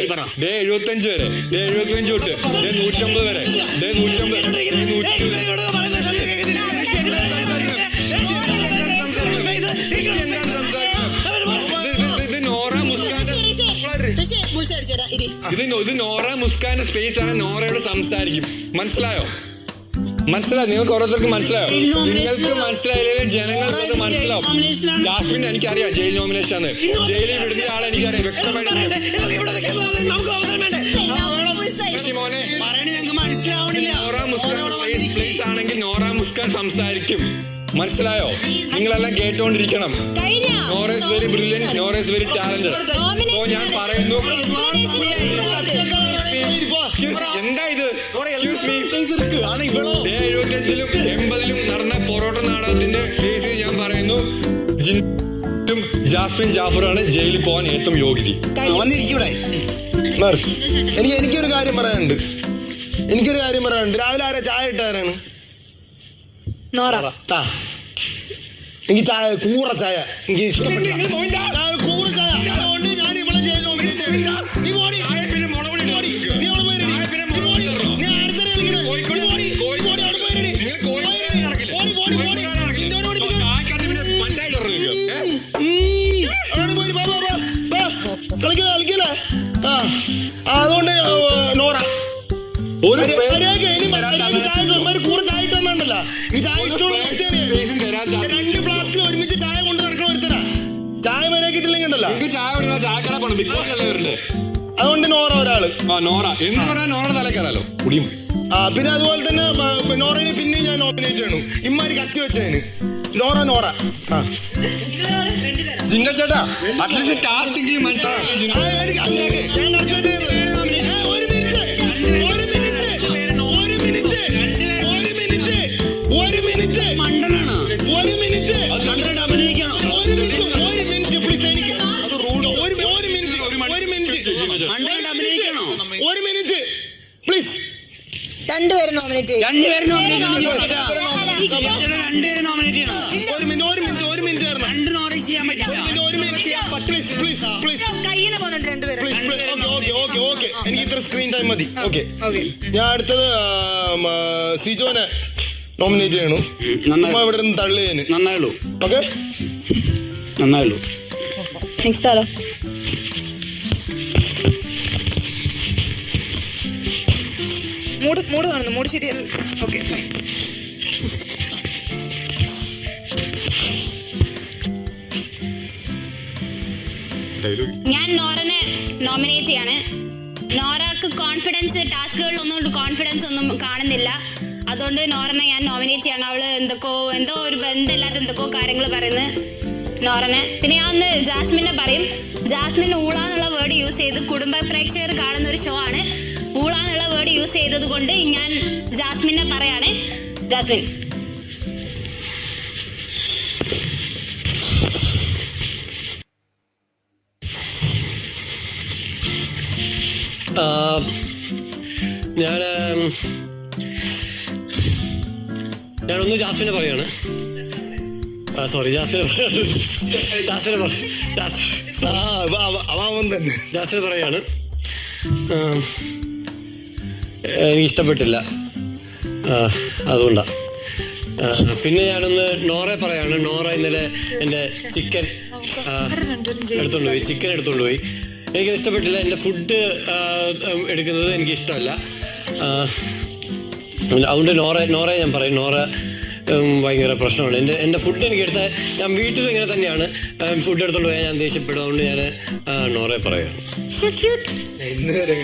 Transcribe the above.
തൊട്ട് പറ. ഡേ എഴുപത്തഞ്ച് വരെ ഡേ എഴുപത്തഞ്ച് തൊട്ട് ഡേ നൂറ്റമ്പത് വരെ ഡേ നൂറ്റമ്പത് ഇത് നോറ മുസ്കാന്റെ സ്പേസ് ആണ് നോറയോട് സംസാരിക്കും മനസ്സിലായോ മനസ്സിലായോ? നിങ്ങൾക്ക് ഓരോരുത്തർക്ക് മനസ്സിലായോ? നിങ്ങൾക്ക് മനസ്സിലായില്ലെങ്കിൽ ജനങ്ങൾക്ക് മനസ്സിലാവും. ജാസ്മിൻ എനിക്കറിയാം ജയിൽ നോമിനേഷൻ ആണ് ജയിലിൽ വിടുന്ന ആളെ എനിക്കറിയാം. വ്യക്തമായിട്ട് ആണെങ്കിൽ നോറ മുസ്കാൻ സംസാരിക്കും. മനസ്സിലായോ? നിങ്ങളെല്ലാം കേട്ടോണ്ടിരിക്കണം. നോറേസ് വെരി ബ്രില്യൻ നോറേസ് വെരി ടാലന്റഡ് ഓ ഞാൻ പറയുന്നു. എന്താ ഇത്? എഴുപത്തിയഞ്ചിലും എൺപതിലും നടന്ന പൊറോട്ട നാടകത്തിന്റെ ഫേസിൽ ഞാൻ പറയുന്നു. ജാസ്മിൻ ജാഫറാണ് ജയിലിൽ പോകാൻ ഏറ്റവും യോഗ്യത. എനിക്ക് എനിക്കൊരു കാര്യം പറയാനുണ്ട്. എനിക്കൊരു കാര്യം പറയാനുണ്ട്. രാവിലെ ആരാ ചായ ഇട്ടാരാണ് എനിക്ക് ചായ കൂറ ചായ എനിക്ക് ഇഷ്ടപ്പെട്ടില്ല. ആ അതുകൊണ്ട് നോറ. ഒരു മര്യാദയ്ക്ക് ഇനി മര്യാദയ്ക്ക് ചായ ഇട്ടോ. ഇവന്മാര് കൂടെ ചായ ഇട്ടെന്നുണ്ടല്ലോ ഈ ചായ ഇഷ്ടമുള്ള വ്യക്തിയാണ് ഞാൻ. പേസും ചാ രണ്ട് ഫ്ലാസ്കിൽ ഒരുമിച്ച് ചായ കൊണ്ട് നടക്കണ ഒരുത്തരാ ചായ മര്യാദ കിട്ടില്ലെങ്കിൽ ഉണ്ടല്ലോ. നിങ്ങൾക്ക് ചായ കുടിക്കുന്ന ചായക്കട പോണം. ബിഗ് ബോസ് അല്ലേ വരണ്ടേ അതുകൊണ്ട് നോറ ഒരാൾ. ആ നോറ. എന്ന് പറഞ്ഞാൽ നോറ തലക്കറാലോ കുടിയും. ആ പിന്നെ അതുപോലെ തന്നെ ആ, പിന്നെയും ഞാൻ നോമിനേറ്റ് ചെയ്യണു. ഇമ്മാര് കത്തി വെച്ചതിന്. നോറ നോറ. ആ. ജിങ്ക ചേട്ടാ. അറ്റ്ലീസ്റ്റ് ടാസ്റ്റ് എങ്കിലും മനസ്സിലാക്കി രണ്ടുപേരും നോമിനേറ്റ് രണ്ടുപേരും നോമിനേറ്റ് രണ്ടുപേരും നോമിനേറ്റ് ചെയ്യണം ഒരു മിനിറ്റ് ഒരു മിനിറ്റ് ഒരു മിനിറ്റ് തരണം രണ്ട് നോമിനേറ്റ് ചെയ്യാൻ പറ്റില്ല. ഒരു മിനിറ്റ് പ്ലീസ് പ്ലീസ് പ്ലീസ് കയ്യിന്ന് പോന്നിട്ട് രണ്ടുപേരും. പ്ലീസ് ഓക്കെ ഓക്കെ ഓക്കെ എനിക്ക് ഇത്ര സ്ക്രീൻ ടൈം മതി. ഓക്കെ ഞാൻ അടുത്തത് സിജോനെ നോമിനേറ്റ് ചെയ്യണു. ഉമ്മ ഇവിടെ നിന്ന് നന്നായുള്ളൂ ഓക്കെ നന്നായുള്ളൂ നെക്സ്റ്റ് ആരോ? മൂട് മൂട് കാണുന്നു. മൂട് ശരിയല്ല. ഓക്കെ ഫൈൻ ഞാൻ നോറനെ നോമിനേറ്റ് ചെയ്യാണ്. നോറക്ക് കോൺഫിഡൻസ് ടാസ്കുകളിലൊന്നും കോൺഫിഡൻസ് ഒന്നും കാണുന്നില്ല. അതുകൊണ്ട് നോറനെ ഞാൻ നോമിനേറ്റ് ചെയ്യണം. അവൾ എന്തൊക്കെയോ എന്തോ ഒരു ബന്ധമില്ലാത്ത എന്തൊക്കെയോ കാര്യങ്ങൾ പറയുന്നത്. നോറനെ പിന്നെ ഞാൻ ഒന്ന് ജാസ്മിനെ പറയും. ജാസ്മിൻ ഊള എന്നുള്ള വേർഡ് യൂസ് ചെയ്ത് കുടുംബ പ്രേക്ഷകർ കാണുന്ന ഒരു ഷോ ആണ്. ഊള എന്നുള്ള വേർഡ് യൂസ് ചെയ്തത് കൊണ്ട് ഞാൻ ജാസ്മിനെ പറയാണ്. ജാസ്മിൻ. ഞാൻ ഞാനൊന്ന് ജാസ്മിനെ പറയാണ്. ആ സോറി ജാസ്മിനെ പറയാണ് ജാസ്മിനെ അവൻ തന്നെ. ജാസ്മിനെ പറയാണ്. എനിക്ക് ഇഷ്ടപ്പെട്ടില്ല. അതുകൊണ്ടാണ് പിന്നെ ഞാനൊന്ന് നോറെ പറയാണ്. നോറ ഇന്നലെ എന്റെ ചിക്കൻ എടുത്തോണ്ട് പോയി. ചിക്കൻ എടുത്തോണ്ട് പോയി. എനിക്കത് ഇഷ്ടപ്പെട്ടില്ല. എന്റെ ഫുഡ് എടുക്കുന്നത് എനിക്ക് ഇഷ്ടമല്ല അതുകൊണ്ട് നോറ നോറ ഞാൻ പറയും. നോറ ഭയങ്കര പ്രശ്നമാണ്. എന്റെ എന്റെ ഫുഡ് എനിക്ക് എടുത്താൽ ഞാൻ വീട്ടിൽ ഇങ്ങനെ തന്നെയാണ്. ഫുഡ് എടുത്തോണ്ട് പോയാൽ ഞാൻ ദേഷ്യപ്പെടും. അതുകൊണ്ട് ഞാൻ നോറെ പറയാം. ഇന്ന് വരെ